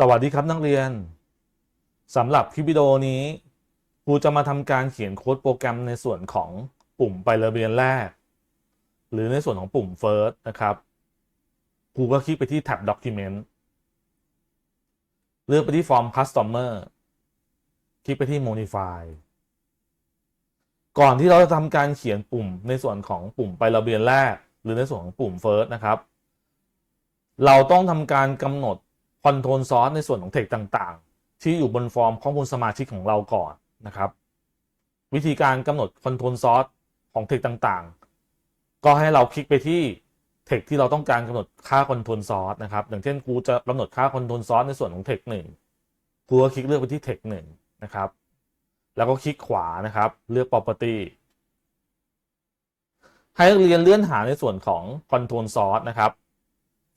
สวัสดีครับนักเรียนสำหรับคลิปวิดีโอนี้ครูจะมาทำการเขียนโค้ดโปรแกรมในส่วนของปุ่มไประเบียนแรก หรือในส่วนของปุ่ม first นะครับครูก็คลิกไปที่แท็บ document เลือกไปที่ form customer คลิกไปที่ modify ก่อนที่เราจะทำการเขียนปุ่มในส่วนของปุ่มไประเบียนแรก หรือในส่วนของปุ่ม first นะครับ เราต้องทำการกำหนด คอนโทรลซอสในส่วนของเทคต่างๆ ที่อยู่บนฟอร์มข้อมูลสมาชิกของเราก่อนนะครับ วิธีการกำหนดคอนโทรลซอสของเทคต่างๆ ก็ให้เราคลิกไปที่เทคที่เราต้องการกำหนดค่าคอนโทรลซอสนะครับ อย่างเช่นกูจะกำหนดค่าคอนโทรลซอสในส่วนของเทคหนึ่งกูก็คลิกเลือกไปที่เทคหนึ่งนะครับ แล้วก็คลิกขวานะครับ เลือก property ให้นักเรียนเลื่อนหาในส่วนของ control source นะครับ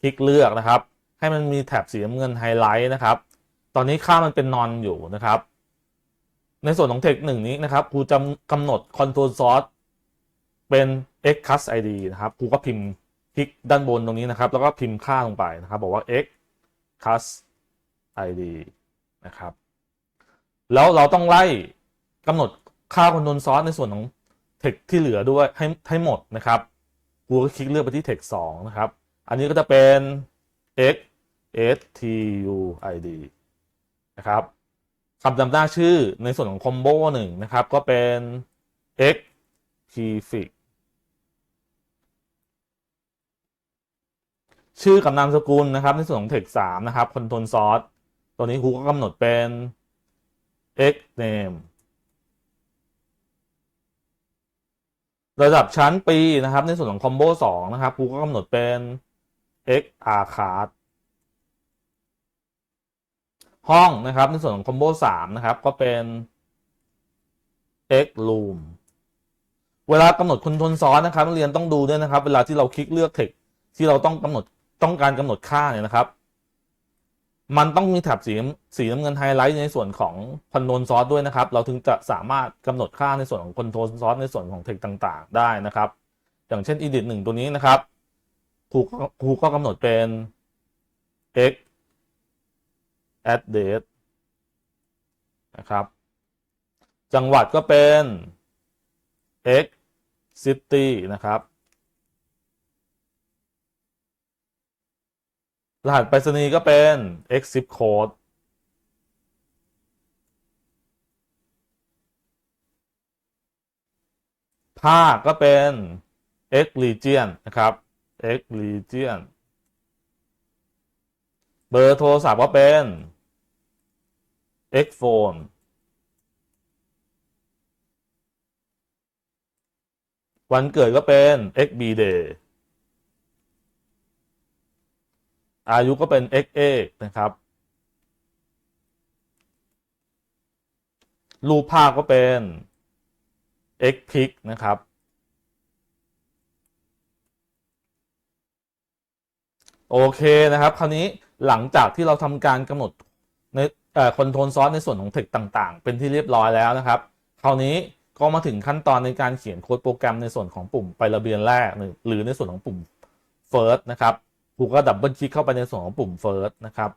คลิกเลือกนะครับ ให้มันมีแถบสีน้ำเงินไฮไลท์นะครับ ตอนนี้ค่ามันเป็นนอนอยู่นะครับ ในส่วนของเทคหนึ่งนี้นะครับครูจะกำหนด control source เป็น x cast id นะครับครูก็พิมพ์คลิกด้านบนตรงนี้นะครับ แล้วก็พิมพ์ค่าลงไปนะครับ บอกว่า x cast id นะครับ แล้วเราต้องไล่กำหนดค่า control source ในส่วนของเทคที่เหลือด้วยให้ให้หมดนะครับครูก็คลิกเลือกไปที่เทคสองนะครับ อันนี้ก็จะเป็น x s t u i d นะครับคำนำหน้าชื่อในส่วนของ combo หนึ่งนะครับ ก็เป็น x prefix ชื่อกับนามสกุลนะครับ ในส่วนของ text 3นะครับ control source ตัวนี้ครูก็กำหนดเป็น x name ระดับชั้นปีนะครับ ในส่วนของ combo 2นะครับครูก็กำหนดเป็น x r card ห้องนะครับ ในส่วนของ combo 3นะครับ ก็เป็น x room เวลากำหนดคอนโทรลซอสนะครับนักเรียนต้องดูด้วยนะครับ เวลาที่เราคลิกเลือกเทคที่เราต้องกำหนดต้องการกำหนดค่าเนี่ยนะครับ มันต้องมีแถบสีสีน้ำเงินไฮไลท์ในส่วนของคอนโทรลซอสด้วยนะครับ เราถึงจะสามารถกำหนดค่าในส่วนของคอนโทรลซอสในส่วนของเทคต่างๆ ได้นะครับ อย่างเช่น edit 1ตัวนี้นะครับครูครูก็กำหนดเป็น x address นะครับ จังหวัดก็เป็น x city นะครับ รหัสไปรษณีย์ก็เป็น x zip code ภาคก็เป็น x region นะครับ x region เบอร์โทรศัพท์ก็เป็น x phone วันเกิดก็เป็น xb day อายุก็เป็น x a นะครับ รูปภาพก็เป็น x pic นะครับ โอเคนะครับ คราวนี้หลังจากที่เราทำการกำหนดในคอนโทรลซอสในส่วนของเทคต่างๆ เป็นที่เรียบร้อยแล้วนะครับ คราวนี้ก็มาถึงขั้นตอนในการเขียนโค้ดโปรแกรมในส่วนของปุ่มไประเบียนแรก หรือในส่วนของปุ่ม first นะครับครูก็ดับเบิลคลิกเข้าไปในส่วนของปุ่ม first นะครับ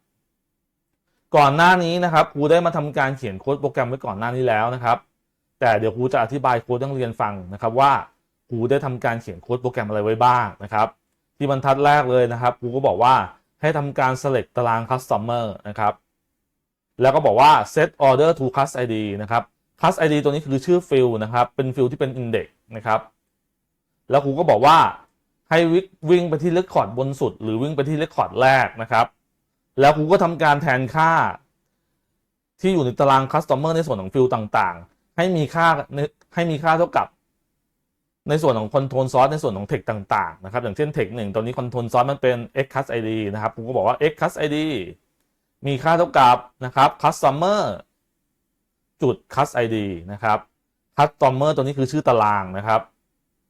ก่อนหน้านี้นะครับครูได้มาทำการเขียนโค้ดโปรแกรมไว้ก่อนหน้านี้แล้วนะครับ แต่เดี๋ยวครูจะอธิบายโค้ดต้องเรียนฟังนะครับว่าครูได้ทำการเขียนโค้ดโปรแกรมอะไรไว้บ้างนะครับ ที่บรรทัดแรกเลยนะครับครูก็บอกว่าให้ทำการ select ตาราง customer นะครับแล้วก็บอกว่า set order to class id นะครับ class id ตัวนี้คือชื่อฟิลนะครับ เป็นฟิลที่เป็น index นะครับ แล้วครูก็บอกว่าให้วิ่งไปที่ record บนสุด หรือวิ่งไปที่ record แรกนะครับ แล้วครูก็ทำการแทนค่า ที่อยู่ในตาราง customer ในส่วนของฟิลต่างๆ ให้มีค่าให้มีค่าเท่ากับ ในส่วนของ control source ในส่วนของ text ต่างๆนะครับอย่างเช่น text หนึ่งตัวนี้ control source มันเป็น x cast id นะครับผมก็บอกว่า x cast id มีค่าเท่ากับนะครับ customer จุด cast id นะครับ customer ตัวนี้คือชื่อตารางนะครับ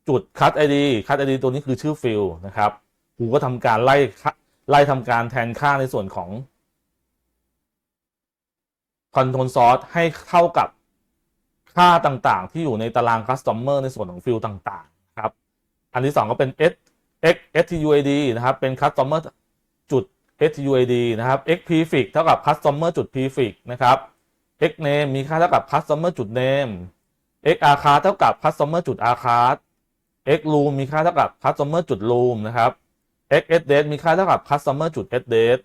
จุด cast id cast id ตัวนี้คือชื่อฟิลนะครับผมก็ทำการไล่ไล่ทำการแทนค่าในส่วนของ control source ให้เท่ากับ ค่าต่างๆ ที่อยู่ในตาราง customer ในส่วนของฟิลต่างๆครับ อันที่ 2 ก็เป็น s x stUID นะครับ เป็น customer จุด HUID นะครับ x prefix เท่ากับ customer จุด prefix นะครับ x name มีค่าเท่ากับ customer จุด name x arcard เท่ากับ customer จุด arcard x room มีค่าเท่ากับ customer จุด room นะครับ x address มีค่าเท่ากับ customer จุด address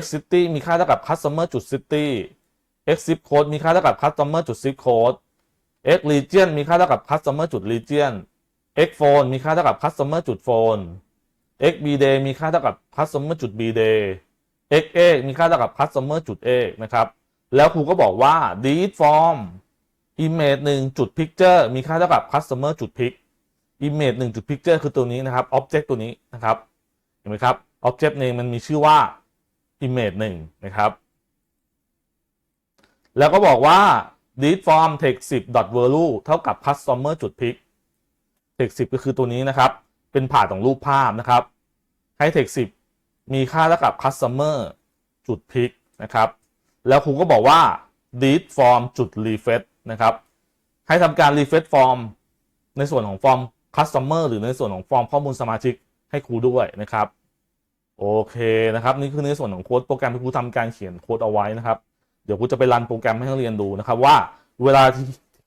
x city มีค่าเท่ากับ customer จุด city x zip code มีค่าเท่ากับ customer จุด zip code x region มีค่าเท่ากับ customer จุด region x phone มีค่าเท่ากับ customer จุด phone x b day มีค่าเท่ากับ customer จุด b day x a มีค่าเท่ากับ customer จุด a นะครับ แล้วครูก็บอกว่า delete form image หนึ่งจุด picture มีค่าเท่ากับ customer จุด pic image หนึ่งจุด picture คือตัวนี้นะครับ object ตัวนี้นะครับ เห็นไหมครับ object name มันมีชื่อว่า image หนึ่งนะครับ แล้วก็บอกว่า deep form text 10 dot value เท่ากับ customer จุด pic text 10 ก็คือตัวนี้นะครับ เป็นผ่าของรูปภาพนะครับ ให้ text 10 มีค่าเท่ากับ customer จุด pic นะครับ แล้วครูก็บอกว่า delete form จุด refresh นะครับ ให้ทำการ refresh form ในส่วนของฟอร์ม customer หรือในส่วนของฟอร์มข้อมูลสมาชิกให้ครูด้วยนะครับ โอเคนะครับ นี่คือในส่วนของโค้ดโปรแกรมที่ครูทำการเขียนโค้ดเอาไว้นะครับ เดี๋ยวครูจะไปรันโปรแกรมให้นักเรียนดูนะครับว่าเวลา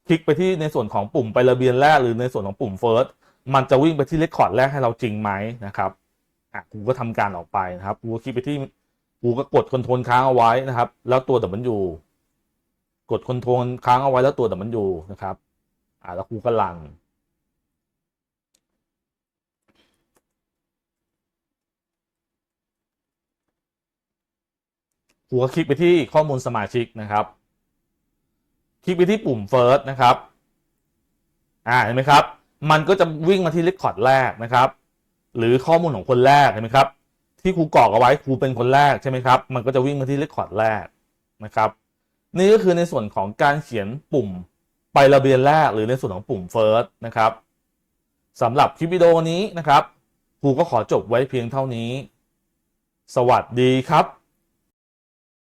คลิกไปที่ในส่วนของปุ่มไประเบียนแรกหรือในส่วนของปุ่ม first มันจะวิ่งไปที่ record แรกให้เราจริงไหมนะครับอะครูก็ทำการออกไปนะครับครูก็คลิกไปที่ครูก็กดคอนโทรลค้างเอาไว้นะครับ แล้วตัว W กดคอนโทรลค้างเอาไว้แล้วตัว W นอยู่นะครับ อ่าแล้วครูก็รัน ครูก็คลิกไปที่ข้อมูลสมาชิกนะครับ คลิกไปที่ปุ่ม first นะครับ อ่าเห็นไหมครับ มันก็จะวิ่งมาที่ record แรกนะครับ หรือข้อมูลของคนแรกเห็นไหมครับ ที่ครูกรอกเอาไว้ครูเป็นคนแรกใช่ไหมครับ มันก็จะวิ่งมาที่ record แรกนะครับ นี่ก็คือในส่วนของการเขียนปุ่มไประเบียนแรกหรือในส่วนของปุ่ม first นะครับสำหรับคลิปวิดีโอนี้นะครับครูก็ขอจบไว้เพียงเท่านี้ สวัสดีครับ